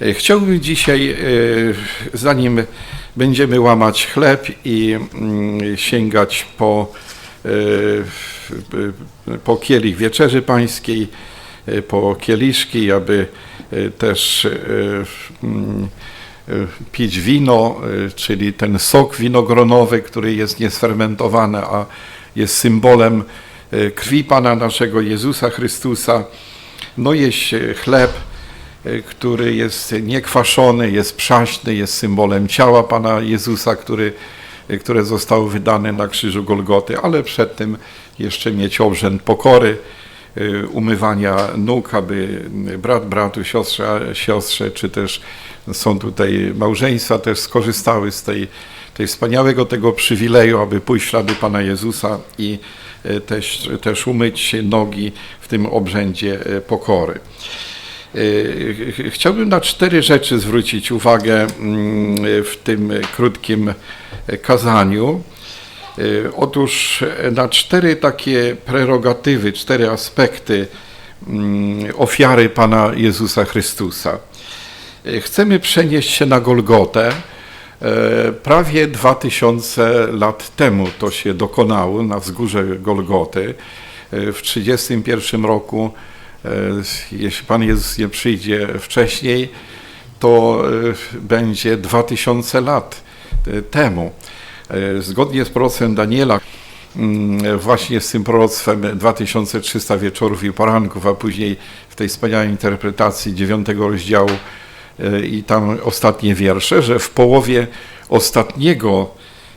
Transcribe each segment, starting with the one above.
E, Chciałbym dzisiaj, e, zanim będziemy łamać chleb i mm, sięgać po, e, po kielich wieczerzy pańskiej, po kieliszki, aby też mm, pić wino, czyli ten sok winogronowy, który jest niesfermentowany, a jest symbolem krwi Pana naszego Jezusa Chrystusa. No jeść chleb, który jest niekwaszony, jest przaśny, jest symbolem ciała Pana Jezusa, który, e, które zostało wydane na krzyżu Golgoty, ale przed tym jeszcze mieć obrzęd pokory, e, umywania nóg, aby brat bratu, siostra siostrze, czy też są tutaj małżeństwa, też skorzystały z tej, tej wspaniałego tego przywileju, aby pójść ślady Pana Jezusa i e, też, też umyć nogi w tym obrzędzie e, pokory. E, Chciałbym na cztery rzeczy zwrócić uwagę mm, w tym krótkim kazaniu. E, Otóż na cztery takie prerogatywy, cztery aspekty mm, ofiary Pana Jezusa Chrystusa. E, Chcemy przenieść się na Golgotę. E, Prawie 2000 lat temu to się dokonało na wzgórze Golgoty. E, W 1931 roku, e, jeśli Pan Jezus nie przyjdzie wcześniej, to e, będzie 2000 lat e, temu. E, Zgodnie z proroctwem Daniela, mm, właśnie z tym proroctwem 2300 wieczorów i poranków, a później w tej wspaniałej interpretacji dziewiątego rozdziału e, i tam ostatnie wiersze, że w połowie ostatniego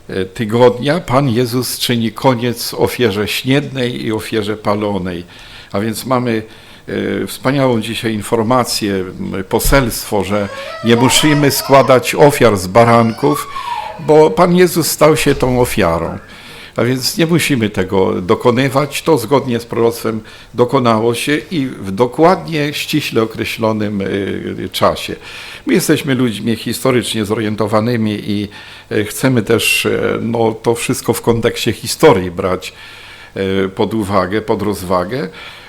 e, tygodnia Pan Jezus czyni koniec ofierze śniednej i ofierze palonej. A więc mamy e, wspaniałą dzisiaj informację, poselstwo, że nie musimy składać ofiar z baranków, bo Pan Jezus stał się tą ofiarą. A więc nie musimy tego dokonywać. To zgodnie z proroctwem dokonało się i w dokładnie, ściśle określonym y, czasie. My jesteśmy ludźmi historycznie zorientowanymi i y, chcemy też no, to wszystko w kontekście historii brać pod uwagę, pod rozwagę.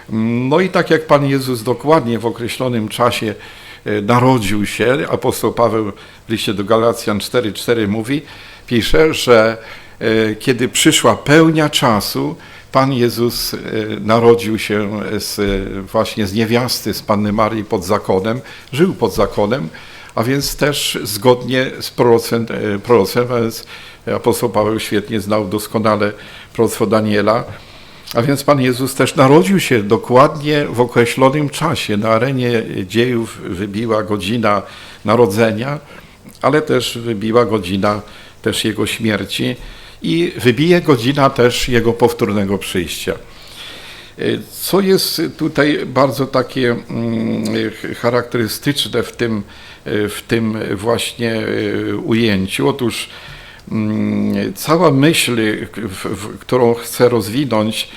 No i tak jak Pan Jezus dokładnie w określonym czasie y, narodził się, apostoł Paweł w liście do Galacjan 4:4 mówi, pisze, że e, kiedy przyszła pełnia czasu, Pan Jezus e, narodził się z, e, właśnie z niewiasty, z Panny Marii pod zakonem, żył pod zakonem, a więc też zgodnie z proroctwem, e, proroctwem apostoł Paweł świetnie znał doskonale proroctwo Daniela, a więc Pan Jezus też narodził się dokładnie w określonym czasie. Na arenie dziejów wybiła godzina narodzenia, ale też wybiła godzina też Jego śmierci i wybije godzina też Jego powtórnego przyjścia. Co jest tutaj bardzo takie mm, charakterystyczne w tym, w tym właśnie y, ujęciu? Otóż cała myśl, którą chcę rozwinąć,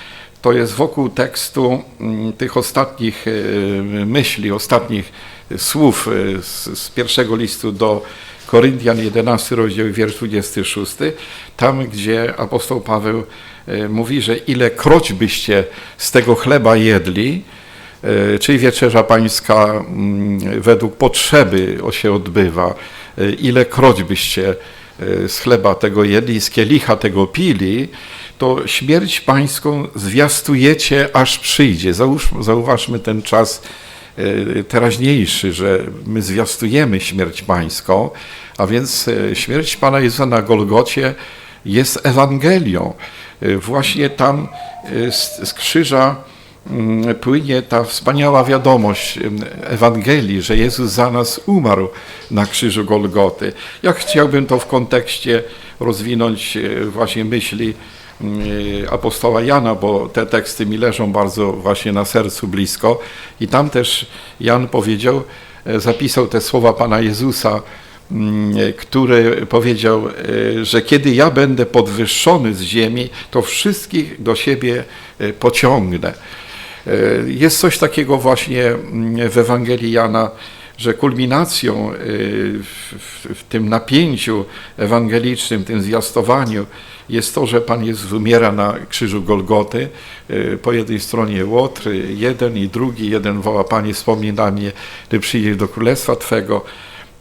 to jest wokół tekstu mm, tych ostatnich y, myśli, ostatnich słów y, z, z pierwszego listu do Koryntian, 11 rozdział, wiersz 26, tam gdzie apostoł Paweł e, mówi, że ilekroć byście z tego chleba jedli, e, czyli wieczerza pańska mm, według potrzeby się odbywa, e, ilekroć byście e, z chleba tego jedli, z kielicha tego pili, to śmierć pańską zwiastujecie, aż przyjdzie. Zauważmy ten czas e, teraźniejszy, że my zwiastujemy śmierć pańską, a więc e, śmierć Pana Jezusa na Golgocie jest Ewangelią. Właśnie tam z, krzyża płynie ta wspaniała wiadomość em, Ewangelii, że Jezus za nas umarł na krzyżu Golgoty. Ja chciałbym to w kontekście rozwinąć e, właśnie myśli mm, apostoła Jana, bo te teksty mi leżą bardzo właśnie na sercu blisko. I tam też Jan powiedział, e, zapisał te słowa Pana Jezusa, mm, który powiedział, e, że kiedy ja będę podwyższony z ziemi, to wszystkich do siebie e, pociągnę. E, Jest coś takiego właśnie mm, w Ewangelii Jana, że kulminacją y, w, tym napięciu ewangelicznym, tym zwiastowaniu jest to, że Pan Jezus umiera na krzyżu Golgoty. Y, Po jednej stronie Łotr, jeden i drugi, jeden woła, Panie wspomnij na mnie, Ty przyjdziesz do Królestwa Twego,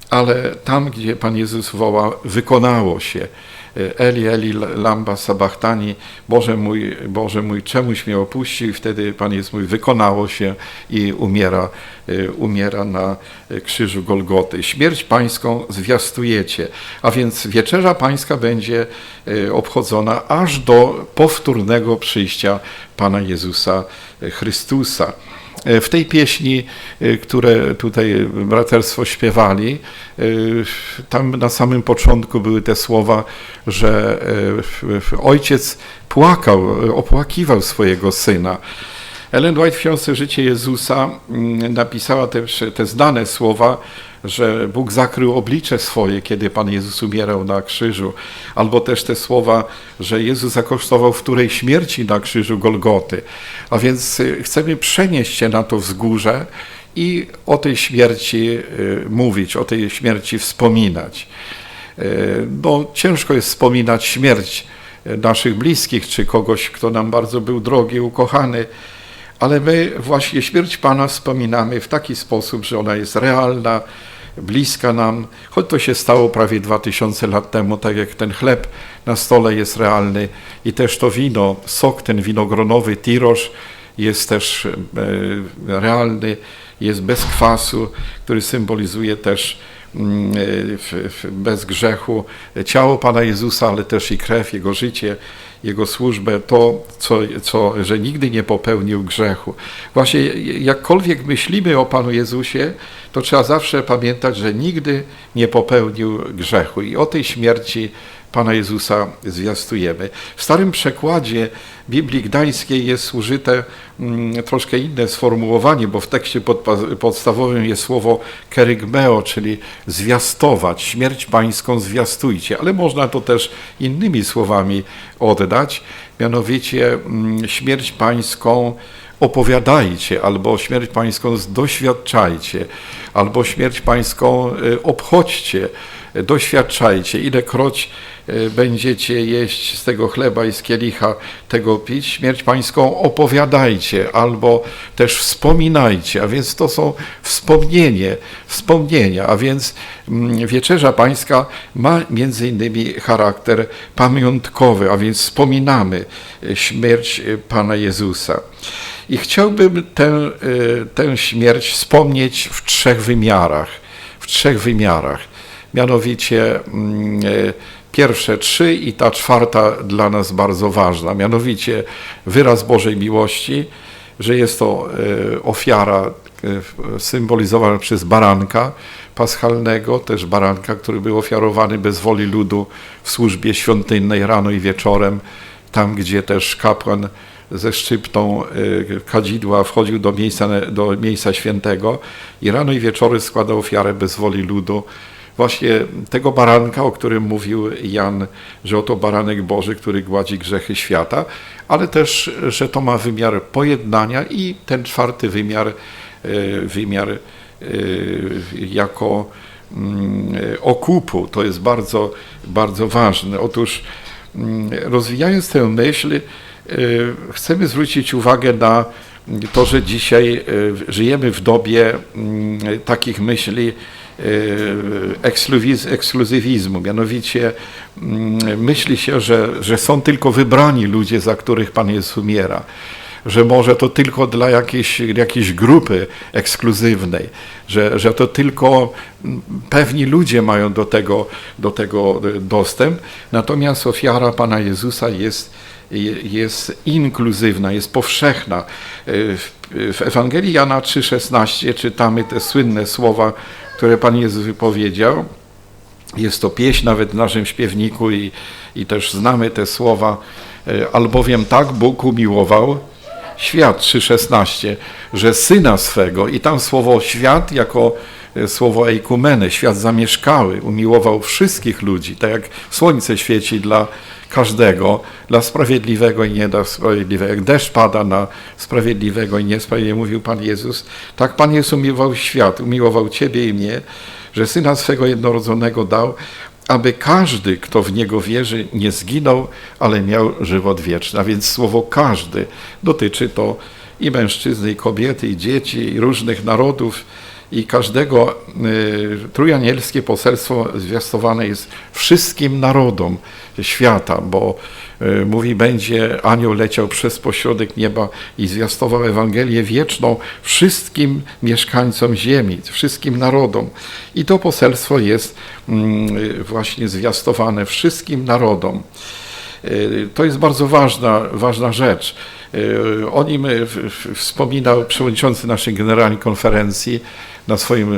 ale tam, gdzie Pan Jezus woła, wykonało się. Eli, Eli, lamba sabachtani, Boże mój, Boże mój, czemuś mnie opuścił? I wtedy Pan Jezus mówi, wykonało się i umiera, y, umiera na krzyżu Golgoty. Śmierć Pańską zwiastujecie, a więc wieczerza Pańska będzie y, obchodzona aż do powtórnego przyjścia Pana Jezusa Chrystusa. W tej pieśni, y, które tutaj braterstwo śpiewali, y, tam na samym początku były te słowa, że ojciec płakał, opłakiwał swojego syna. Ellen White w książce Życie Jezusa mm, napisała też te znane słowa, że Bóg zakrył oblicze swoje, kiedy Pan Jezus umierał na krzyżu, albo też te słowa, że Jezus zakosztował wtórej śmierci na krzyżu Golgoty. A więc y, chcemy przenieść się na to wzgórze i o tej śmierci y, mówić, o tej śmierci wspominać. Y, No, ciężko jest wspominać śmierć naszych bliskich, czy kogoś, kto nam bardzo był drogi, ukochany, ale my właśnie śmierć Pana wspominamy w taki sposób, że ona jest realna, bliska nam, choć to się stało prawie 2000 lat temu, tak jak ten chleb na stole jest realny i też to wino, sok ten winogronowy, tirosz jest też e, realny, jest bez kwasu, który symbolizuje też mm, e, bez grzechu. Ciało Pana Jezusa, ale też i krew, Jego życie, Jego służbę, to, co, co, że nigdy nie popełnił grzechu. Właśnie jakkolwiek myślimy o Panu Jezusie, to trzeba zawsze pamiętać, że nigdy nie popełnił grzechu i o tej śmierci Pana Jezusa zwiastujemy. W starym przekładzie Biblii Gdańskiej jest użyte mm, troszkę inne sformułowanie, bo w tekście podstawowym jest słowo kerygmeo, czyli zwiastować, śmierć pańską zwiastujcie, ale można to też innymi słowami oddać, mianowicie mm, śmierć pańską opowiadajcie, albo śmierć pańską doświadczajcie, albo śmierć pańską y, obchodźcie, doświadczajcie, ilekroć będziecie jeść z tego chleba i z kielicha tego pić, śmierć pańską opowiadajcie, albo też wspominajcie, a więc to są wspomnienie, wspomnienia, a więc mm, wieczerza pańska ma między innymi charakter pamiątkowy, a więc wspominamy y, śmierć y, Pana Jezusa. I chciałbym tę, y, tę śmierć wspomnieć w trzech wymiarach. W trzech wymiarach. Mianowicie mm, y, pierwsze trzy i ta czwarta dla nas bardzo ważna. Mianowicie wyraz Bożej miłości, że jest to y, ofiara y, symbolizowana przez baranka paschalnego, też baranka, który był ofiarowany bez woli ludu w służbie świątynnej rano i wieczorem, tam gdzie też kapłan ze szczyptą y, kadzidła wchodził do miejsca, do miejsca świętego i rano i wieczory składał ofiarę bez woli ludu. Właśnie tego baranka, o którym mówił Jan, że oto baranek Boży, który gładzi grzechy świata, ale też, że to ma wymiar pojednania i ten czwarty wymiar, y, wymiar y, jako mm, okupu. To jest bardzo, bardzo ważne. Otóż mm, rozwijając tę myśl, y, chcemy zwrócić uwagę na to, że dzisiaj żyjemy w dobie mm, takich myśli ekskluzywizmu. Mianowicie mm, myśli się, że, że są tylko wybrani ludzie, za których Pan Jezus umiera że może to tylko dla jakiejś, jakiejś grupy ekskluzywnej, że, że to tylko mm, pewni ludzie mają do tego, do tego y, dostęp. Natomiast ofiara Pana Jezusa jest, jest inkluzywna, jest powszechna. Y, w Ewangelii Jana 3,16 czytamy te słynne słowa, które Pan Jezus wypowiedział. Jest to pieśń nawet w naszym śpiewniku i, i też znamy te słowa, y, albowiem tak Bóg umiłował świat 3,16, że syna swego i tam słowo świat jako e, słowo eikumeny, świat zamieszkały, umiłował wszystkich ludzi, tak jak słońce świeci dla każdego, dla sprawiedliwego i nie dla sprawiedliwego, jak deszcz pada na sprawiedliwego i niesprawiedliwego, mówił Pan Jezus, tak Pan Jezus umiłował świat, umiłował Ciebie i mnie, że Syna swego jednorodzonego dał, aby każdy, kto w Niego wierzy, nie zginął, ale miał żywot wieczny. A więc słowo każdy dotyczy to i mężczyzny, i kobiety, i dzieci, i różnych narodów, i każdego y, trójanielskie poselstwo zwiastowane jest wszystkim narodom świata, bo y, mówi, będzie anioł leciał przez pośrodek nieba i zwiastował Ewangelię wieczną wszystkim mieszkańcom ziemi, wszystkim narodom. I to poselstwo jest mm, właśnie zwiastowane wszystkim narodom. Y, To jest bardzo ważna, ważna rzecz. Y, O nim w- wspominał przewodniczący naszej generalnej konferencji na swoim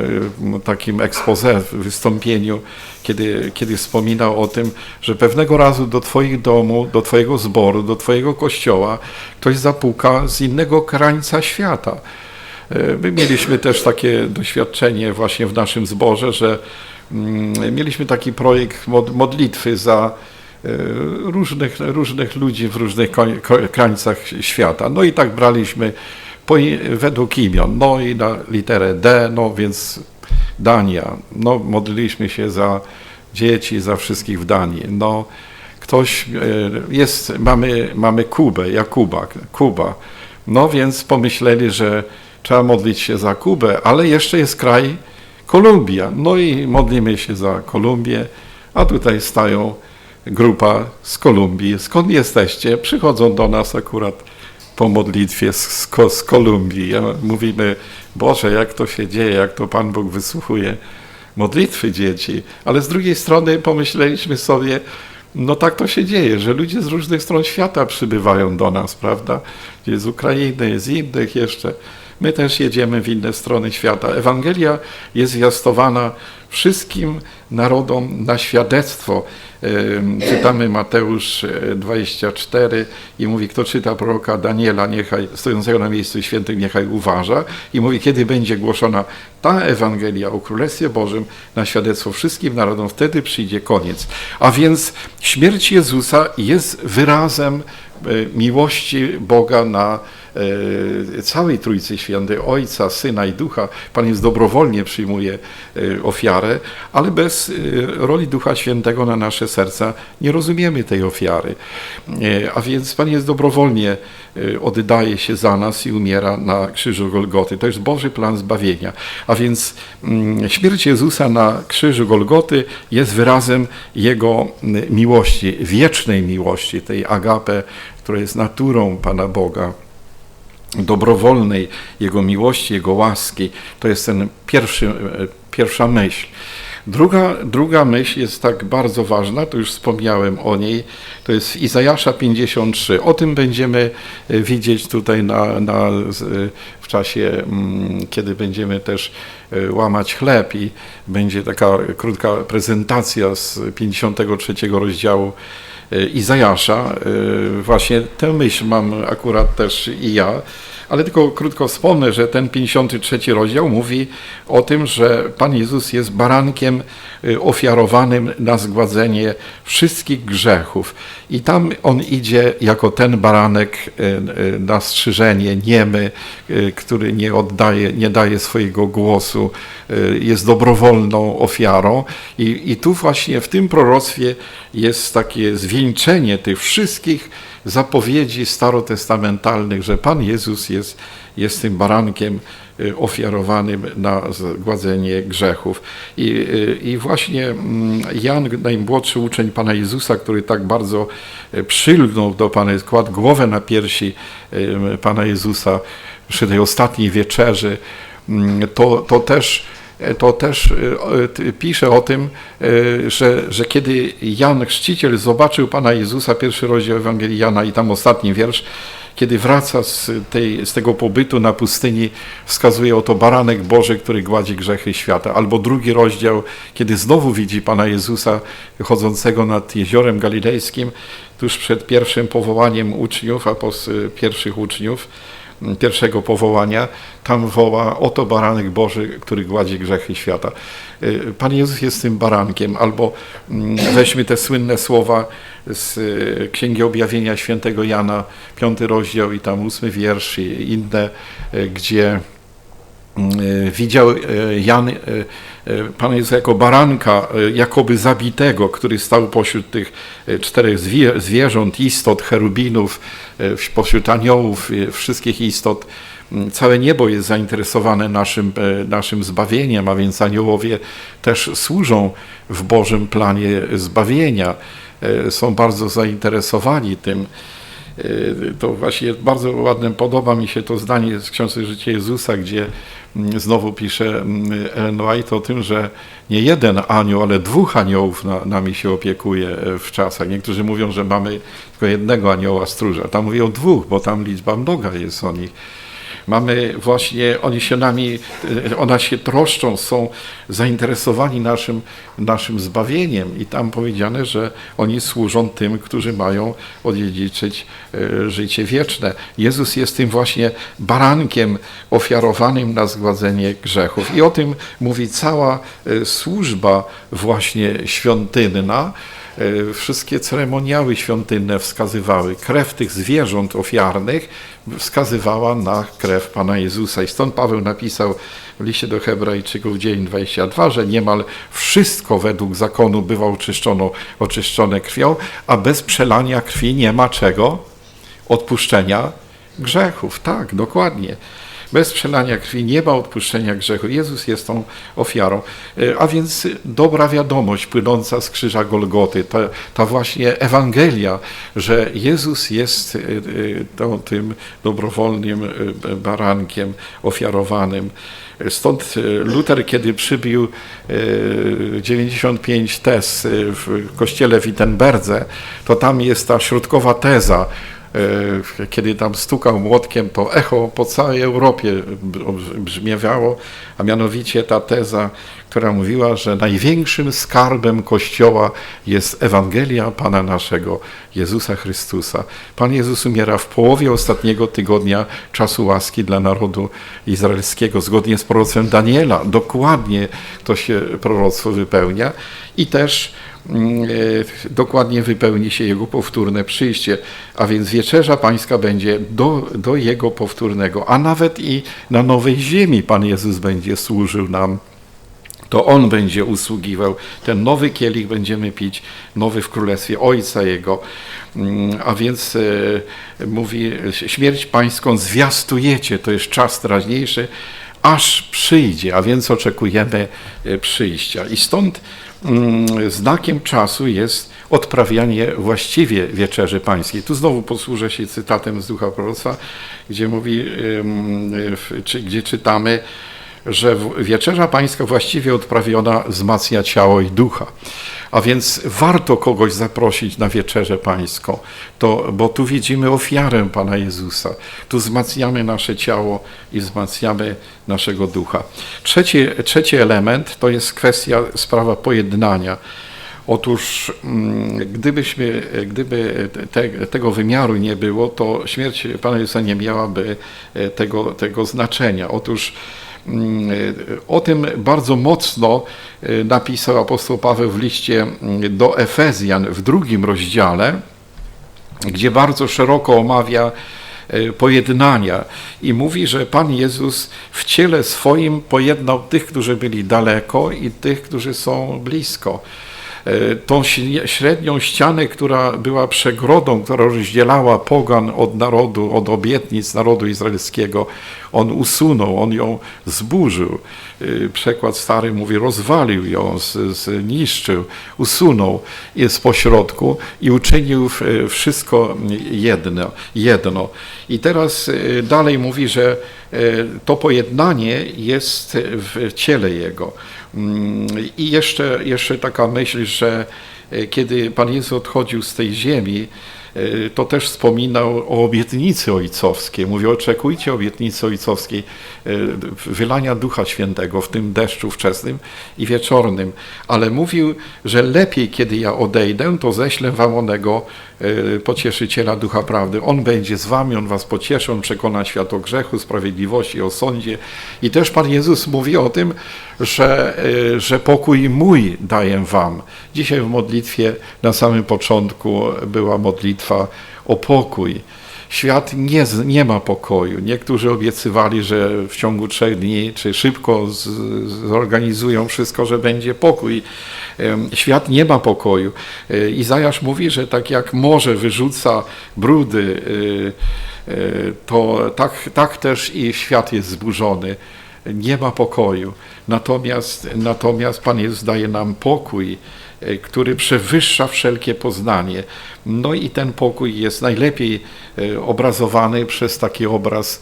y, takim expose, wystąpieniu, kiedy, kiedy wspominał o tym, że pewnego razu do Twoich domu, do Twojego zboru, do Twojego kościoła ktoś zapuka z innego krańca świata. My mieliśmy też takie doświadczenie właśnie w naszym zborze, że mm, mieliśmy taki projekt mod- modlitwy za różnych, różnych ludzi w różnych krańcach świata. No i tak braliśmy po, według imion. No i na literę D, no więc Dania. No modliliśmy się za dzieci, za wszystkich w Danii. No ktoś y, jest, mamy, mamy Kubę, Jakuba, Kuba. No więc pomyśleli, że trzeba modlić się za Kubę, ale jeszcze jest kraj Kolumbia. No i modlimy się za Kolumbię, a tutaj stają grupa z Kolumbii. Skąd jesteście? Przychodzą do nas akurat po modlitwie z, z, Ko- z Kolumbii. Mówimy, Boże, jak to się dzieje, jak to Pan Bóg wysłuchuje modlitwy dzieci. Ale z drugiej strony pomyśleliśmy sobie, no tak to się dzieje, że ludzie z różnych stron świata przybywają do nas, prawda? Z Ukrainy, z innych jeszcze. My też jedziemy w inne strony świata. Ewangelia jest zwiastowana wszystkim narodom na świadectwo. Czytamy Mateusz e, 24 i mówi, kto czyta proroka Daniela, niechaj, stojącego na miejscu świętym, niechaj uważa. I mówi, kiedy będzie głoszona ta Ewangelia o Królestwie Bożym na świadectwo wszystkim narodom, wtedy przyjdzie koniec. A więc śmierć Jezusa jest wyrazem e, miłości Boga na e, całej Trójcy Świętej, Ojca, Syna i Ducha. Pan jest dobrowolnie przyjmuje e, ofiarę, ale bez e, roli Ducha Świętego na nasze serca nie rozumiemy tej ofiary. E, A więc Pan jest dobrowolnie e, oddaje się za nas i umiera na krzyżu Golgoty. To jest Boży plan zbawienia. A więc mm, śmierć Jezusa na krzyżu Golgoty jest wyrazem Jego miłości, wiecznej miłości, tej agape, która jest naturą Pana Boga dobrowolnej Jego miłości, Jego łaski. To jest ten pierwszy, e, pierwsza myśl. Druga, druga myśl jest tak bardzo ważna, to już wspomniałem o niej, to jest Izajasza 53. O tym będziemy e, widzieć tutaj na, na, w czasie, mm, kiedy będziemy też e, łamać chleb i będzie taka krótka prezentacja z 53 rozdziału e, Izajasza. Właśnie tę myśl mam akurat też i ja, ale tylko krótko wspomnę, że ten 53 rozdział mówi o tym, że Pan Jezus jest barankiem ofiarowanym na zgładzenie wszystkich grzechów. I tam On idzie jako ten baranek y, y, na strzyżenie, niemy, y, który nie oddaje, nie daje swojego głosu, y, jest dobrowolną ofiarą. I, I tu właśnie w tym proroctwie jest takie zwieńczenie tych wszystkich zapowiedzi starotestamentalnych, że Pan Jezus jest, jest tym barankiem y, ofiarowanym na zgładzenie grzechów. I, y, I właśnie mm, Jan, najmłodszy uczeń Pana Jezusa, który tak bardzo y, przylgnął do Pana, kładł głowę na piersi y, Pana Jezusa przy tej ostatniej wieczerzy, mm, to, to też to też y, pisze o tym, y, że, że kiedy Jan Chrzciciel zobaczył Pana Jezusa, pierwszy rozdział Ewangelii Jana i tam ostatni wiersz, kiedy wraca z, tej, z tego pobytu na pustyni, wskazuje oto baranek Boży, który gładzi grzechy świata. Albo drugi rozdział, kiedy znowu widzi Pana Jezusa chodzącego nad jeziorem galilejskim, tuż przed pierwszym powołaniem uczniów, apos, pierwszych uczniów, pierwszego powołania, tam woła oto baranek Boży, który gładzi grzechy świata. Y, Pan Jezus jest tym barankiem, albo mm, weźmy te słynne słowa z y, Księgi Objawienia świętego Jana, piąty rozdział i tam ósmy wiersz i inne, y, gdzie widział y, Jan y, y, Pana Jezusa jako baranka, y, jakoby zabitego, który stał pośród tych y, czterech zwie, zwierząt, istot, cherubinów, y, pośród aniołów, y, wszystkich istot. Mm, Całe niebo jest zainteresowane naszym, naszym zbawieniem, a więc aniołowie też służą w Bożym planie zbawienia. Są bardzo zainteresowani tym. E, To właśnie bardzo ładne, podoba mi się to zdanie z książki Życie Jezusa, gdzie mm, znowu pisze mm, Ellen White o tym, że nie jeden anioł, ale dwóch aniołów na, nami się opiekuje e, w czasach. Niektórzy mówią, że mamy tylko jednego anioła stróża. Tam mówią dwóch, bo tam liczba mnoga jest o nich. Mamy właśnie, oni się nami, e, ona się troszczą, są zainteresowani naszym, naszym zbawieniem. I tam powiedziane, że oni służą tym, którzy mają odziedziczyć e, życie wieczne. Jezus jest tym właśnie barankiem ofiarowanym na zgładzenie grzechów. I o tym mówi cała e, służba właśnie świątynna, Wszystkie ceremoniały świątynne wskazywały, krew tych zwierząt ofiarnych wskazywała na krew Pana Jezusa. I stąd Paweł napisał w liście do Hebrajczyków dzień 22, że niemal wszystko według zakonu bywa oczyszczono, oczyszczone krwią, a bez przelania krwi nie ma czego? Odpuszczenia grzechów. Tak, dokładnie. Bez przelania krwi nie ma odpuszczenia grzechu. Jezus jest tą ofiarą. E, A więc dobra wiadomość płynąca z krzyża Golgoty, ta, ta właśnie Ewangelia, że Jezus jest e, e, tą, tym dobrowolnym barankiem ofiarowanym. Stąd Luter, kiedy przybił e, 95 tez w kościele Wittenberdze, to tam jest ta środkowa teza, kiedy tam stukał młotkiem, to echo po całej Europie brzmiewało, a mianowicie ta teza, która mówiła, że największym skarbem Kościoła jest Ewangelia Pana naszego, Jezusa Chrystusa. Pan Jezus umiera w połowie ostatniego tygodnia czasu łaski dla narodu izraelskiego, zgodnie z proroctwem Daniela. Dokładnie to się proroctwo wypełnia i też mm, e, dokładnie wypełni się Jego powtórne przyjście, a więc wieczerza Pańska będzie do, do Jego powtórnego, a nawet i na nowej ziemi Pan Jezus będzie służył nam to On będzie usługiwał. Ten nowy kielich będziemy pić, nowy w Królestwie Ojca Jego. Mm, A więc e, mówi, śmierć pańską zwiastujecie, to jest czas teraźniejszy, aż przyjdzie, a więc oczekujemy e, przyjścia. I stąd mm, znakiem czasu jest odprawianie właściwie wieczerzy pańskiej. Tu znowu posłużę się cytatem z Ducha Proroctwa, gdzie mówi, gdzie czytamy, że wieczerza pańska właściwie odprawiona wzmacnia ciało i ducha. A więc warto kogoś zaprosić na wieczerzę pańską, to, bo tu widzimy ofiarę Pana Jezusa. Tu wzmacniamy nasze ciało i wzmacniamy naszego ducha. Trzeci, trzeci element to jest kwestia, sprawa pojednania. Otóż mm, gdybyśmy, gdyby te, tego wymiaru nie było, to śmierć Pana Jezusa nie miałaby e, tego, tego znaczenia. Otóż o tym bardzo mocno e, napisał apostoł Paweł w liście mm, do Efezjan w drugim rozdziale, gdzie bardzo szeroko omawia e, pojednania i mówi, że Pan Jezus w ciele swoim pojednał tych, którzy byli daleko i tych, którzy są blisko. E, Tą średnią ścianę, która była przegrodą, która rozdzielała pogan od narodu, od obietnic narodu izraelskiego, on usunął, on ją zburzył. E, Przekład stary mówi, rozwalił ją, zniszczył, usunął z pośrodku i uczynił wszystko jedno. jedno. I teraz e, dalej mówi, że to pojednanie jest w ciele Jego. I jeszcze, jeszcze taka myśl, że e, kiedy Pan Jezus odchodził z tej ziemi, y, to też wspominał o obietnicy ojcowskiej. Mówi, oczekujcie obietnicy ojcowskiej, y, wylania Ducha Świętego w tym deszczu wczesnym i wieczornym. Ale mówił, że lepiej, kiedy ja odejdę, to ześlę wam onego pocieszyciela Ducha Prawdy. On będzie z wami, on was pocieszy, on przekona świat o grzechu, sprawiedliwości, o sądzie. I też Pan Jezus mówi o tym, że, że pokój mój daję wam. Dzisiaj w modlitwie na samym początku była modlitwa o pokój. Świat nie, nie ma pokoju. Niektórzy obiecywali, że w ciągu trzech dni czy szybko z, zorganizują wszystko, że będzie pokój. Świat nie ma pokoju. E, Izajasz mówi, że tak jak morze wyrzuca brudy, e, e, to tak, tak też i świat jest zburzony nie ma pokoju. Natomiast, natomiast Pan Jezus daje nam pokój, który przewyższa wszelkie poznanie. No i ten pokój jest najlepiej obrazowany przez taki obraz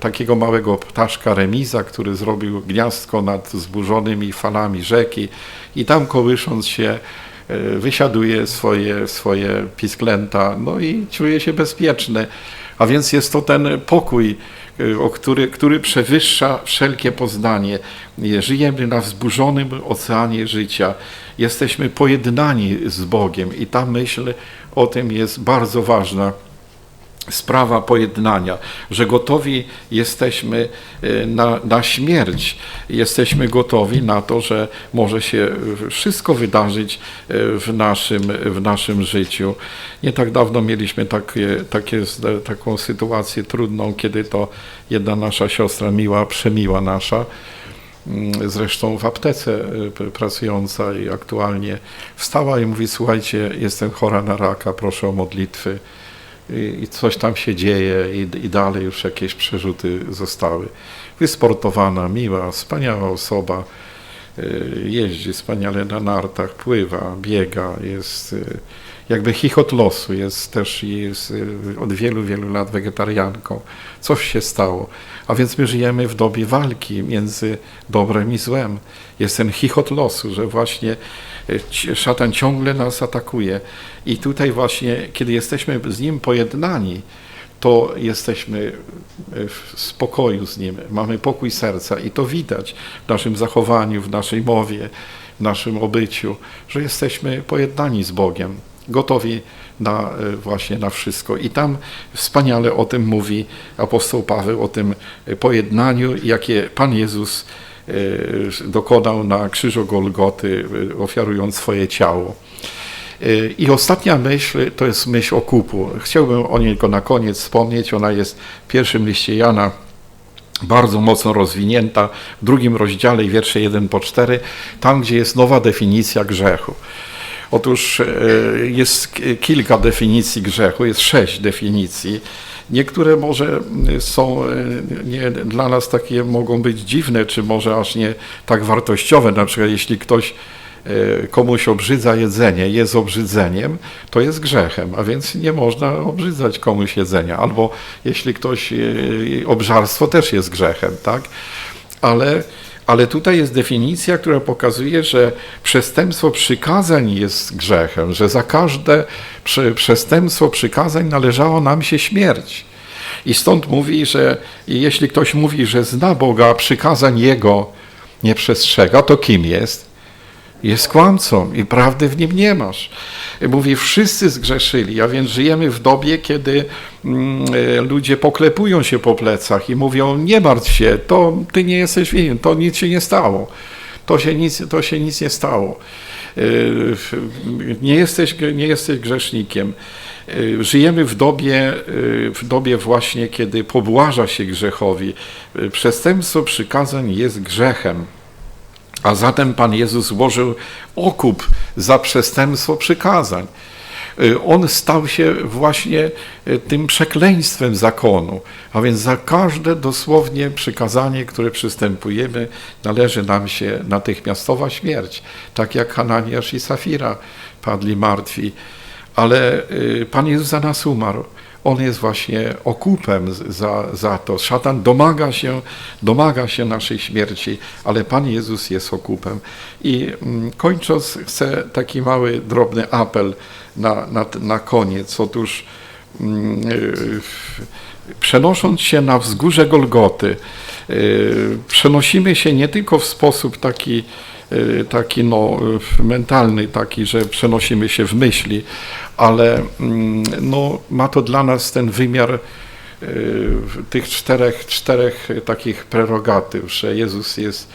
takiego małego ptaszka remiza, który zrobił gniazdko nad zburzonymi falami rzeki i tam kołysząc się wysiaduje swoje, swoje pisklęta, no i czuje się bezpieczny. A więc jest to ten pokój, o który, który przewyższa wszelkie poznanie. Żyjemy na wzburzonym oceanie życia. Jesteśmy pojednani z Bogiem i ta myśl o tym jest bardzo ważna sprawa pojednania, że gotowi jesteśmy e, na, na śmierć, jesteśmy gotowi na to, że może się wszystko wydarzyć e, w naszym, w naszym życiu. Nie tak dawno mieliśmy takie, takie, taką sytuację trudną, kiedy to jedna nasza siostra, miła, przemiła nasza, mm, zresztą w aptece e, pracująca i aktualnie wstała i mówi, słuchajcie, jestem chora na raka, proszę o modlitwy i, coś tam się dzieje i, i dalej już jakieś przerzuty zostały. Wysportowana, miła, wspaniała osoba, y, jeździ wspaniale na nartach, pływa, biega, jest y, jakby chichot losu, jest też jest y, od wielu, wielu lat wegetarianką. Coś się stało. A więc my żyjemy w dobie walki między dobrem i złem. Jest ten chichot losu, że właśnie szatan ciągle nas atakuje. I tutaj właśnie, kiedy jesteśmy z nim pojednani, to jesteśmy w spokoju z Nim, mamy pokój serca i to widać w naszym zachowaniu, w naszej mowie, w naszym obyciu, że jesteśmy pojednani z Bogiem gotowi na, e, właśnie na wszystko. I tam wspaniale o tym mówi apostoł Paweł, o tym pojednaniu, jakie Pan Jezus e, dokonał na krzyżu Golgoty, e, ofiarując swoje ciało. I ostatnia myśl to jest myśl o kupu. Chciałbym o niej na koniec wspomnieć. Ona jest w pierwszym liście Jana bardzo mocno rozwinięta, w drugim rozdziale i wiersze 1 po 4, tam gdzie jest nowa definicja grzechu. Otóż e, jest kilka definicji grzechu, jest sześć definicji. Niektóre może są e, nie, dla nas takie mogą być dziwne, czy może aż nie tak wartościowe. Na przykład jeśli ktoś e, komuś obrzydza jedzenie, jest obrzydzeniem, to jest grzechem, a więc nie można obrzydzać komuś jedzenia. Albo jeśli ktoś obżarstwo też jest grzechem, tak? Ale ale tutaj jest definicja, która pokazuje, że przestępstwo przykazań jest grzechem, że za każde przestępstwo przykazań należało nam się śmierć. I stąd mówi, że jeśli ktoś mówi, że zna Boga, a przykazań Jego nie przestrzega, to kim jest? Jest kłamcą i prawdy w nim nie masz. Mówi, wszyscy zgrzeszyli, a więc żyjemy w dobie, kiedy mm, e, ludzie poklepują się po plecach i mówią, nie martw się, to ty nie jesteś winien, to nic się nie stało. To się nic, to się nic nie stało. E, nie jesteś, nie jesteś grzesznikiem. E, żyjemy w dobie, w dobie właśnie, kiedy pobłaża się grzechowi. Przestępstwo przykazań jest grzechem. A zatem Pan Jezus złożył okup za przestępstwo przykazań. Y, on stał się właśnie y, tym przekleństwem zakonu, a więc za każde dosłownie przykazanie, które przystępujemy, należy nam się natychmiastowa śmierć, tak jak Hananiasz i Safira padli martwi. Ale y, Pan Jezus za nas umarł. On jest właśnie okupem za, za to. Szatan domaga się, domaga się naszej śmierci, ale Pan Jezus jest okupem. I mm, kończąc, chcę taki mały, drobny apel na, na, na koniec. Otóż mm, y, przenosząc się na wzgórze Golgoty, y, przenosimy się nie tylko w sposób taki, taki no, y, mentalny, taki, że przenosimy się w myśli, ale mm, no, ma to dla nas ten wymiar y, tych czterech, czterech takich prerogatyw, że Jezus jest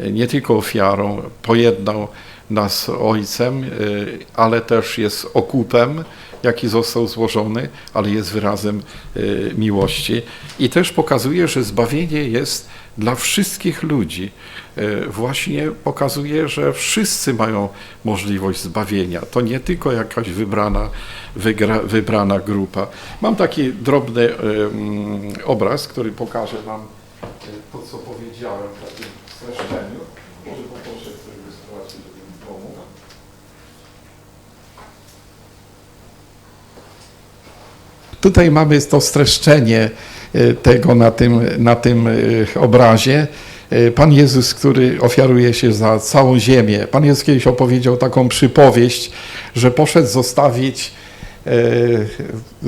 nie tylko ofiarą, pojednał nas Ojcem, y, ale też jest okupem, jaki został złożony, ale jest wyrazem y, miłości. I też pokazuje, że zbawienie jest dla wszystkich ludzi. Y, Właśnie pokazuje, że wszyscy mają możliwość zbawienia. To nie tylko jakaś wybrana, wygra, wybrana grupa. Mam taki drobny y, mm, obraz, który pokaże Wam y, to, co powiedziałem w takim streszczeniu. Może poproszę któregoś z braci, żeby mi pomógł. Tutaj mamy to streszczenie e, tego na tym, na tym e, obrazie. E, Pan Jezus, który ofiaruje się za całą ziemię. Pan Jezus kiedyś opowiedział taką przypowieść, że poszedł zostawić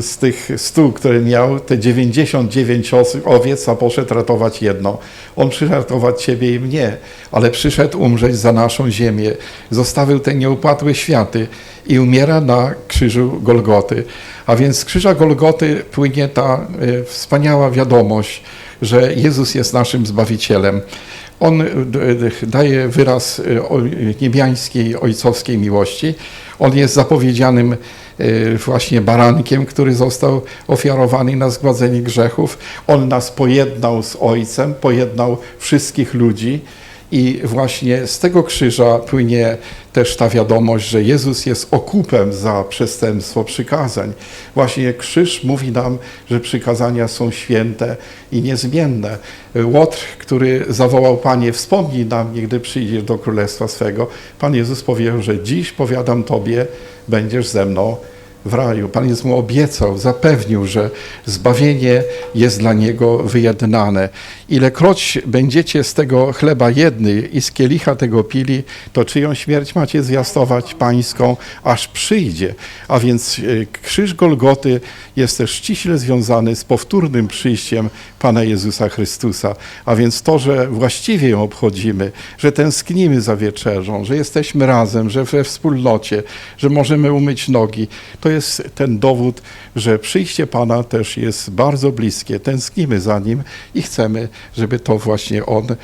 z tych stu, które miał, te 99 os- owiec, a poszedł ratować jedno. On przyszedł ratować ciebie i mnie, ale przyszedł umrzeć za naszą ziemię. Zostawił te nieupłatłe światy i umiera na krzyżu Golgoty. A więc z krzyża Golgoty płynie ta e, wspaniała wiadomość, że Jezus jest naszym Zbawicielem. On e, d- daje wyraz e, niebiańskiej, ojcowskiej miłości. On jest zapowiedzianym e, właśnie barankiem, który został ofiarowany na zgładzenie grzechów. On nas pojednał z Ojcem, pojednał wszystkich ludzi. I właśnie z tego krzyża płynie też ta wiadomość, że Jezus jest okupem za przestępstwo przykazań. Właśnie krzyż mówi nam, że przykazania są święte i niezmienne. Łotr, który zawołał Panie, wspomnij na mnie, gdy przyjdziesz do królestwa swego. Pan Jezus powiedział, że dziś powiadam Tobie, będziesz ze mną w raju. Pan Jezus mu obiecał, zapewnił, że zbawienie jest dla niego wyjednane. Ilekroć będziecie z tego chleba jedni i z kielicha tego pili, to czyją śmierć macie zwiastować pańską, aż przyjdzie. A więc e, krzyż Golgoty jest też ściśle związany z powtórnym przyjściem Pana Jezusa Chrystusa. A więc to, że właściwie ją obchodzimy, że tęsknimy za wieczerzą, że jesteśmy razem, że we wspólnocie, że możemy umyć nogi, to jest ten dowód, że przyjście Pana też jest bardzo bliskie. Tęsknimy za Nim i chcemy, żeby to właśnie On e,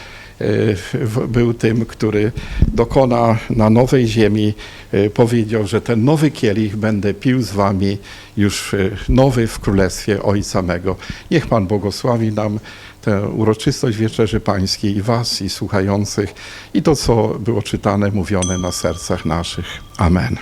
był tym, który dokona na nowej ziemi, e, powiedział, że ten nowy kielich będę pił z wami, już e, nowy w Królestwie Ojca mego. Niech Pan błogosławi nam tę uroczystość Wieczerzy Pańskiej i was, i słuchających, i to, co było czytane, mówione na sercach naszych. Amen.